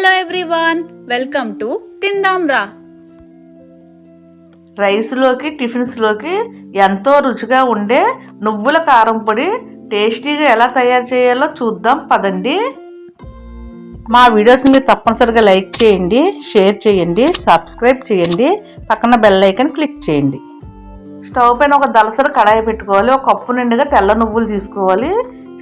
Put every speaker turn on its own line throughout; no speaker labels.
Hello everyone welcome to తిందాం రా
రైస్లోకి టిఫిన్స్లోకి ఎంతో రుచిగా ఉండే నువ్వుల కారం పొడి టేస్టీగా ఎలా తయారు చేయాలో చూద్దాం పదండి. మా వీడియోస్ని మీరు తప్పనిసరిగా లైక్ చేయండి షేర్ చేయండి సబ్స్క్రైబ్ చేయండి పక్కన బెల్ ఐకన్ క్లిక్ చేయండి. స్టవ్ పైన ఒక దలసరి కడాయి పెట్టుకోవాలి ఒక కప్పు నిండుగా తెల్ల నువ్వులు తీసుకోవాలి.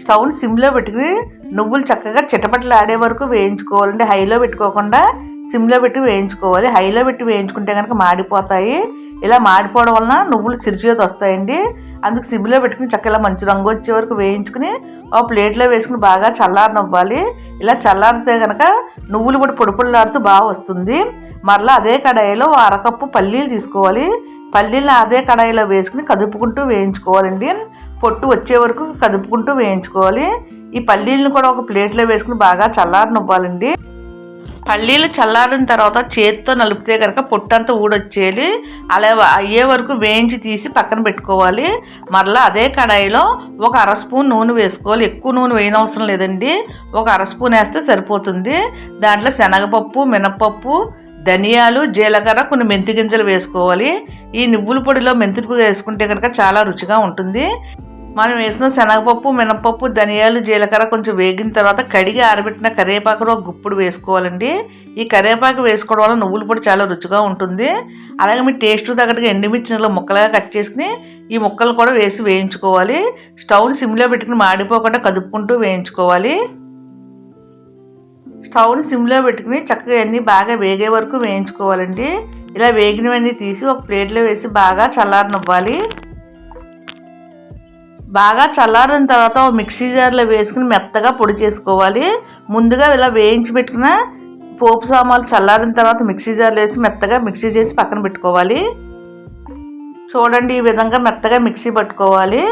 స్టవ్ని సిమ్లో పెట్టుకుని నువ్వులు చక్కగా చిటపట్లు ఆడే వరకు వేయించుకోవాలండి. హైలో పెట్టుకోకుండా సిమ్లో పెట్టి వేయించుకోవాలి. హైలో పెట్టి వేయించుకుంటే కనుక మాడిపోతాయి. ఇలా మాడిపోవడం వలన నువ్వులు చిరుచేతి వస్తాయండి. అందుకు సిమ్లో పెట్టుకుని చక్కగా మంచి రంగు వచ్చే వరకు వేయించుకుని ఆ ప్లేట్లో వేసుకుని బాగా చల్లారనివ్వాలి. ఇలా చల్లారితే కనుక నువ్వులు కూడా పొడి బాగా వస్తుంది. మరలా అదే కడాయిలో అరకప్పు పల్లీలు తీసుకోవాలి. పల్లీలను అదే కడాయిలో వేసుకుని కదుపుకుంటూ వేయించుకోవాలండి. పొట్టు వచ్చే వరకు కదుపుకుంటూ వేయించుకోవాలి. ఈ పల్లీలను కూడా ఒక ప్లేట్లో వేసుకుని బాగా చల్లారనివ్వాలండి పల్లీలు చల్లారిన తర్వాత చేతితో నలిపితే కనుక పొట్టంతా ఊడొచ్చేయాలి. అలా అయ్యే వరకు వేయించి తీసి పక్కన పెట్టుకోవాలి. మరలా అదే కడాయిలో ఒక అర స్పూన్ నూనె వేసుకోవాలి. ఎక్కువ నూనె వేయనవసరం లేదండి. ఒక అర స్పూన్ వేస్తే సరిపోతుంది. దాంట్లో శనగపప్పు మినపప్పు ధనియాలు జీలకర్ర కొన్ని మెంతి గింజలు వేసుకోవాలి. ఈ నువ్వుల పొడిలో మెంతి పొడి వేసుకుంటే కనుక చాలా రుచిగా ఉంటుంది. మనం వేసిన శనగపప్పు మినపప్పు ధనియాలు జీలకర్ర కొంచెం వేగిన తర్వాత కడిగి ఆరబెట్టిన కరివేపాకులో ఒక గుప్పుడు వేసుకోవాలండి. ఈ కరివేపాకు వేసుకోవడం వల్ల నువ్వుల పొడి చాలా రుచిగా ఉంటుంది. అలాగే మీ టేస్ట్ తగ్గట్టుగా ఎండుమిర్చిలో ముక్కలుగా కట్ చేసుకుని ఈ ముక్కలు కూడా వేసి వేయించుకోవాలి. స్టవ్ని సిమ్లో పెట్టుకుని మాడిపోకుండా కదుపుకుంటూ వేయించుకోవాలి. స్టవ్ని సిమ్లో పెట్టుకుని చక్కగా అన్నీ బాగా వేగే వరకు వేయించుకోవాలండి. ఇలా వేగినవన్నీ తీసి ఒక ప్లేట్లో వేసి బాగా చల్లారనివ్వాలి. బాగా చల్లారిన తర్వాత మిక్సీ జార్లో వేసుకుని మెత్తగా పొడి చేసుకోవాలి. ముందుగా ఇలా వేయించి పెట్టుకున్న పోపు సామాన్లు చల్లారిన తర్వాత మిక్సీ జార్లో వేసి మెత్తగా మిక్సీ చేసి పక్కన పెట్టుకోవాలి. చూడండి ఈ విధంగా మెత్తగా మిక్సీ పట్టుకోవాలి.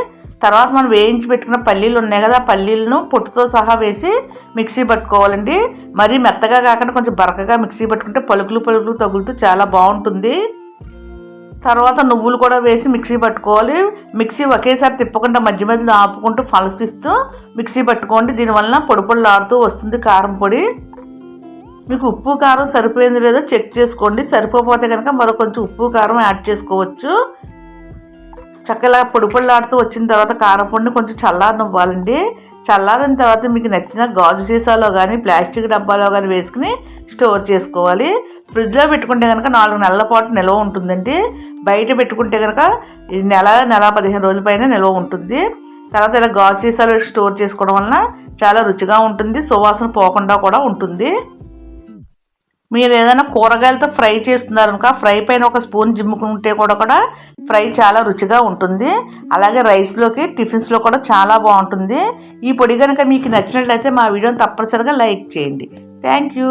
తర్వాత మనం వేయించి పెట్టుకున్న పల్లీలు ఉన్నాయి కదా పల్లీలను పొట్టుతో సహా వేసి మిక్సీ పట్టుకోవాలండి. మరీ మెత్తగా కాకుండా కొంచెం బరకగా మిక్సీ పట్టుకుంటే పలుకులు పలుకులు తగులుతూ చాలా బాగుంటుంది. తర్వాత నువ్వులు కూడా వేసి మిక్సీ పట్టుకోవాలి. మిక్సీ ఒకేసారి తిప్పకుండా మధ్య మధ్యలో ఆపుకుంటూ ఫలసిస్తూ మిక్సీ పట్టుకోండి. దీనివల్ల పొడి పొడిలు ఆడుతూ వస్తుంది కారం పొడి. మీకు ఉప్పు కారం సరిపోయింది లేదో చెక్ చేసుకోండి. సరిపోతే కనుక మరో కొంచెం ఉప్పు కారం యాడ్ చేసుకోవచ్చు. చక్కగా పొడి పొడిలాడుతూ వచ్చిన తర్వాత కారం పొడిని కొంచెం చల్లారనివ్వాలండి. చల్లారిన తర్వాత మీకు నచ్చిన గాజు సీసాలో కానీ ప్లాస్టిక్ డబ్బాలో కానీ వేసుకుని స్టోర్ చేసుకోవాలి. ఫ్రిడ్జ్లో పెట్టుకుంటే కనుక నాలుగు నెలల పాటు నిల్వ ఉంటుందండి. బయట పెట్టుకుంటే కనుక నెల నెల పదిహేను రోజుల పైన నిల్వ ఉంటుంది. తర్వాత ఇలా గాజు సీసాలు స్టోర్ చేసుకోవడం వలన చాలా రుచిగా ఉంటుంది. సువాసన పోకుండా కూడా ఉంటుంది. మీరు ఏదైనా కూరగాయలతో ఫ్రై చేస్తున్నారు ఫ్రై పైన ఒక స్పూన్ జిమ్ముకుంటే కూడా కూడా ఫ్రై చాలా రుచిగా ఉంటుంది. అలాగే రైస్లోకి టిఫిన్స్లో కూడా చాలా బాగుంటుంది. ఈ పొడి కనుక మీకు నచ్చినట్లయితే మా వీడియోని తప్పనిసరిగా లైక్ చేయండి. Thank you.